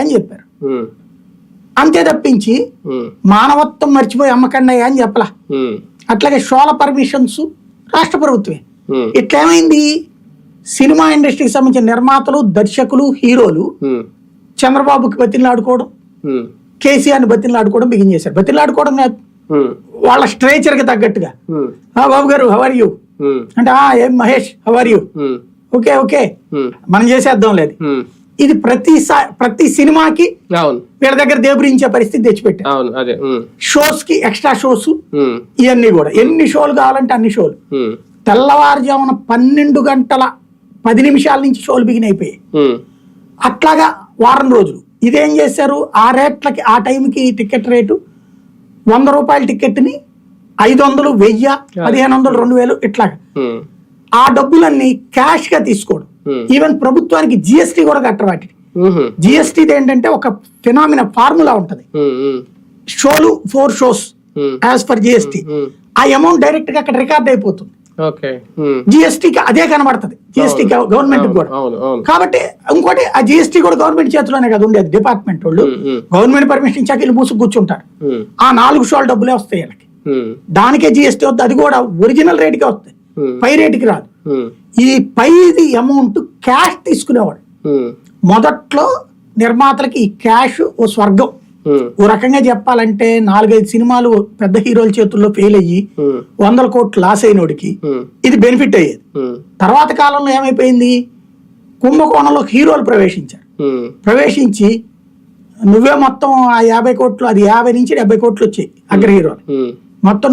అని చెప్పారు. అంతే తప్పించి మానవత్వం మర్చిపోయి అమ్మకండి అని చెప్పలా. అట్లాగే షోల పర్మిషన్స్ రాష్ట్ర ప్రభుత్వమే. ఇట్లేమైంది? సినిమా ఇండస్ట్రీకి సంబంధించిన నిర్మాతలు దర్శకులు హీరోలు చంద్రబాబుకి బతిలాడుకోవడం కేసీఆర్ని బతిలాడుకోవడం బిగిన్ చేశారు. బతిలాడుకోవడం కాదు వాళ్ళ స్ట్రేచర్కి తగ్గట్టుగా. ఆ బాబు గారు హవర్ యూ అంటే ఆ ఏం Mahesh hour you okay okay. మనం చేసేద్దాం లేదు. ఇది ప్రతి ప్రతి సినిమాకి వీళ్ళ దగ్గర దేబరించే పరిస్థితి తెచ్చిపెట్టారు షోస్కి ఎక్స్ట్రా షోస్ ఇవన్నీ కూడా. ఎన్ని షోలు కావాలంటే అన్ని షోలు. తెల్లవారుజామున పన్నెండు గంటల పది నిమిషాల నుంచి షోలు బిగిన్ అయిపోయాయి. అట్లాగా వారం రోజులు. ఇదేం చేశారు? ఆ రేట్లకి ఆ టైంకి టికెట్ రేటు వంద రూపాయల టికెట్ని ఐదు వందలు వెయ్యి పదిహేను వందలు రెండు వేలు ఇట్లాగా. ఉమ్, ఆ డబ్బులన్నీ క్యాష్గా తీసుకోవడం. Hmm. ఈవెన్ ప్రభుత్వానికి జిఎస్టీ కూడా కట్టరు వాటిని. ఉహు, జిఎస్టీ ఏంటంటే ఒక ఫినామిన ఫార్ములా ఉంటది. షోలు four shows as per GST ఆ అమౌంట్ డైరెక్ట్గా అక్కడ రికార్డ్ అయిపోతుంది. జిఎస్టీకి అదే కనబడుతుంది. జిఎస్టీ గవర్నమెంట్ కూడా. కాబట్టి ఇంకోటి ఆ జిఎస్టీ కూడా గవర్నమెంట్ చేతిలోనే కదా ఉండేది డిపార్ట్మెంట్ వాళ్ళు. గవర్నమెంట్ పర్మిషన్ ఇచ్చాక వీళ్ళు మూసుకు కూర్చుంటారు. ఆ నాలుగు షోల డబ్బులే వస్తాయి వీళ్ళకి. దానికే జిఎస్టీ వస్తుంది అది కూడా ఒరిజినల్ రేట్కే వస్తాయి. పై రేటుకి రాదు. ఈ పైది అమౌంట్ క్యాష్ తీసుకునేవాడు. మొదట్లో నిర్మాతలకి ఈ క్యాష్ ఓ స్వర్గం. ఓ రకంగా చెప్పాలంటే నాలుగైదు సినిమాలు పెద్ద హీరోల చేతుల్లో ఫెయిల్ అయ్యి వందల కోట్లు లాస్ అయినోడికి ఇది బెనిఫిట్ అయ్యేది. తర్వాత కాలంలో ఏమైపోయింది? కుంభకోణంలో హీరోలు ప్రవేశించారు. ప్రవేశించి నువ్వే మొత్తం ఆ యాభై కోట్లు అది యాభై నుంచి డెబ్బై కోట్లు వచ్చాయి అగ్ర హీరోలు. మొత్తం